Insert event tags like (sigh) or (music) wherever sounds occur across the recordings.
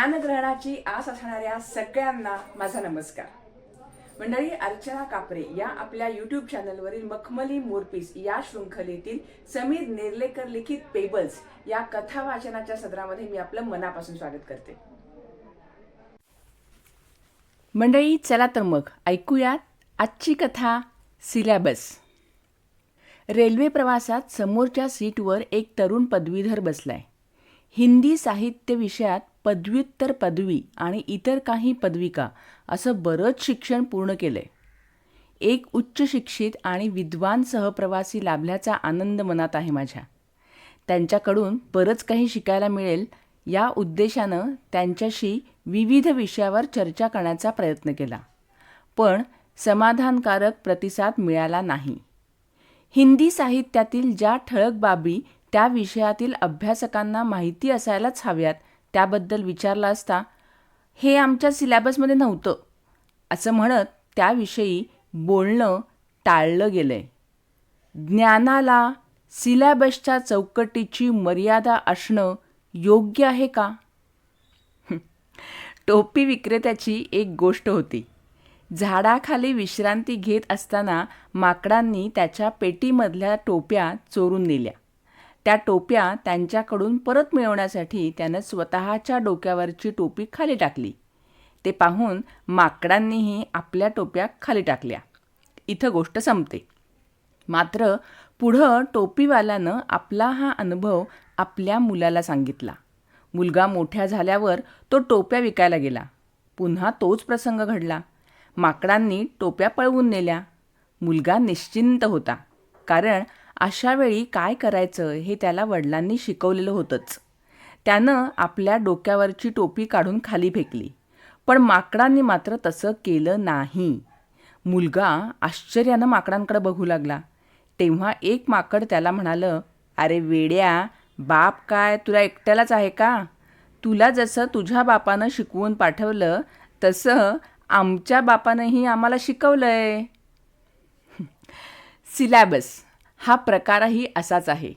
ज्ञानग्रहणाची आस असणाऱ्या सगळ्यांना माझा नमस्कार. मंडळी अर्चना कापरे या आपल्या युट्यूब चॅनलवरील मखमली मोरपीस या शृंखलेतील समीर नेर्लेकर लिखित पेबल्स या कथा वाचनाच्या सदरामध्ये मी आपलं मनापासून स्वागत करते. मंडळी चला तर मग ऐकूयात आजची कथा सिलॅबस. रेल्वे प्रवासात समोरच्या सीटवर एक तरुण पदवीधर बसलाय. हिंदी साहित्य विषयात पदव्युत्तर पदवी आणि इतर काही पदविका असं बरंच शिक्षण पूर्ण केलंय. एक उच्च शिक्षित आणि विद्वान सहप्रवासी लाभल्याचा आनंद मनात आहे माझ्या. त्यांच्याकडून बरंच काही शिकायला मिळेल या उद्देशानं त्यांच्याशी विविध विषयावर चर्चा करण्याचा प्रयत्न केला. पण समाधानकारक प्रतिसाद मिळाला नाही. हिंदी साहित्यातील ज्या ठळक बाबी त्या विषयातील अभ्यासकांना माहिती असायलाच हव्यात त्याबद्दल विचारला असता हे आमच्या सिलॅबसमध्ये नव्हतं असं म्हणत त्याविषयी बोलणं टाळलं गेलं आहे ज्ञानाला सिलॅबसच्या चौकटीची मर्यादा असणं योग्य आहे का? (laughs) टोपी विक्रेत्याची एक गोष्ट होती. झाडाखाली विश्रांती घेत असताना माकडांनी त्याच्या पेटीमधल्या टोप्या चोरून नेल्या. त्या टोप्या त्यांच्याकडून परत मिळवण्यासाठी त्यानं स्वतःच्या डोक्यावरची टोपी खाली टाकली. ते पाहून माकडांनीही आपल्या टोप्या खाली टाकल्या. इथं गोष्ट संपते. मात्र पुढं टोपीवाल्यानं आपला हा अनुभव आपल्या मुलाला सांगितला. मुलगा मोठ्या झाल्यावर तो टोप्या विकायला गेला. पुन्हा तोच प्रसंग घडला. माकडांनी टोप्या पळवून नेल्या. मुलगा निश्चिंत होता. कारण अशा वेळी काय करायचं हे त्याला वडिलांनी शिकवलेलं होतंच. त्यानं आपल्या डोक्यावरची टोपी काढून खाली फेकली. पण माकडांनी मात्र तसं केलं नाही. मुलगा आश्चर्यानं माकडांकडे बघू लागला. तेव्हा एक माकड त्याला म्हणालं अरे वेड्या बाप काय तुला एकट्यालाच आहे का? तुला जसं तुझ्या बापानं शिकवून पाठवलं तसं आमच्या बापानंही आम्हाला शिकवलंय. सिलॅबस. हा प्रकारही असाच आहे.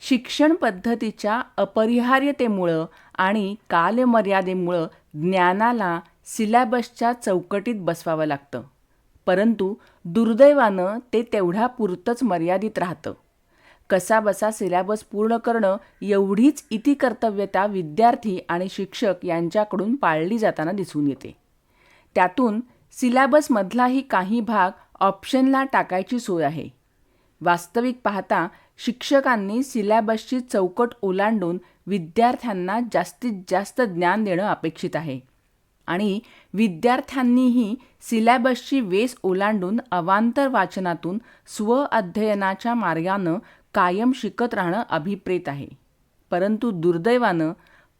शिक्षण पद्धतीच्या अपरिहार्यतेमुळं आणि कालमर्यादेमुळं ज्ञानाला सिलॅबसच्या चौकटीत बसवावं लागतं. परंतु दुर्दैवानं ते तेवढ्या पुरतंच मर्यादित राहतं. कसाबसा सिलॅबस पूर्ण करणं एवढीच इति कर्तव्यता विद्यार्थी आणि शिक्षक यांच्याकडून पाळली जाताना दिसून येते. त्यातून सिलॅबसमधलाही काही भाग ऑप्शनला टाकायची सोय आहे. वास्तविक पाहता शिक्षकांनी सिलॅबसची चौकट ओलांडून विद्यार्थ्यांना जास्तीत जास्त ज्ञान देणं अपेक्षित आहे. आणि विद्यार्थ्यांनीही सिलॅबसची वेस ओलांडून अवांतर वाचनातून स्व अध्ययनाच्या मार्गानं कायम शिकत राहणं अभिप्रेत आहे. परंतु दुर्दैवानं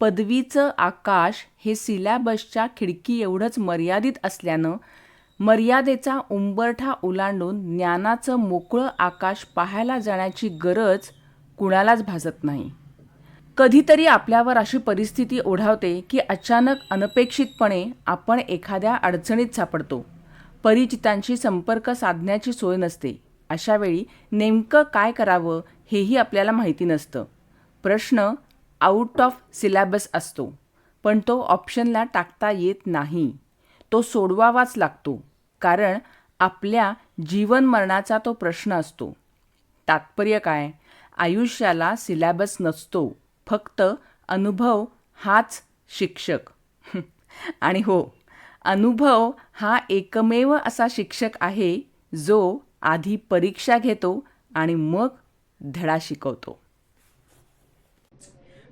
पदवीचं आकाश हे सिलॅबसच्या खिडकी एवढंच मर्यादित असल्यानं मर्यादेचा उंबरठा ओलांडून ज्ञानाचं मोकळं आकाश पाहायला जाण्याची गरज कुणालाच भासत नाही. कधीतरी आपल्यावर अशी परिस्थिती ओढावते की अचानक अनपेक्षितपणे आपण एखाद्या अडचणीत सापडतो. परिचितांशी संपर्क साधण्याची सोय नसते. अशावेळी नेमकं काय करावं हेही आपल्याला माहिती नसतं. प्रश्न आउट ऑफ सिलॅबस असतो. पण तो ऑप्शनला टाकता येत नाही. तो सोडवावाच लागतो कारण आपल्या जीवन मरणाचा तो प्रश्न असतो. तात्पर्य काय? आयुष्याला सिलॅबस नसतो फक्त अनुभव हाच शिक्षक. (laughs) आणि हो अनुभव हा एकमेव असा शिक्षक आहे जो आधी परीक्षा घेतो आणि मग धडा शिकवतो.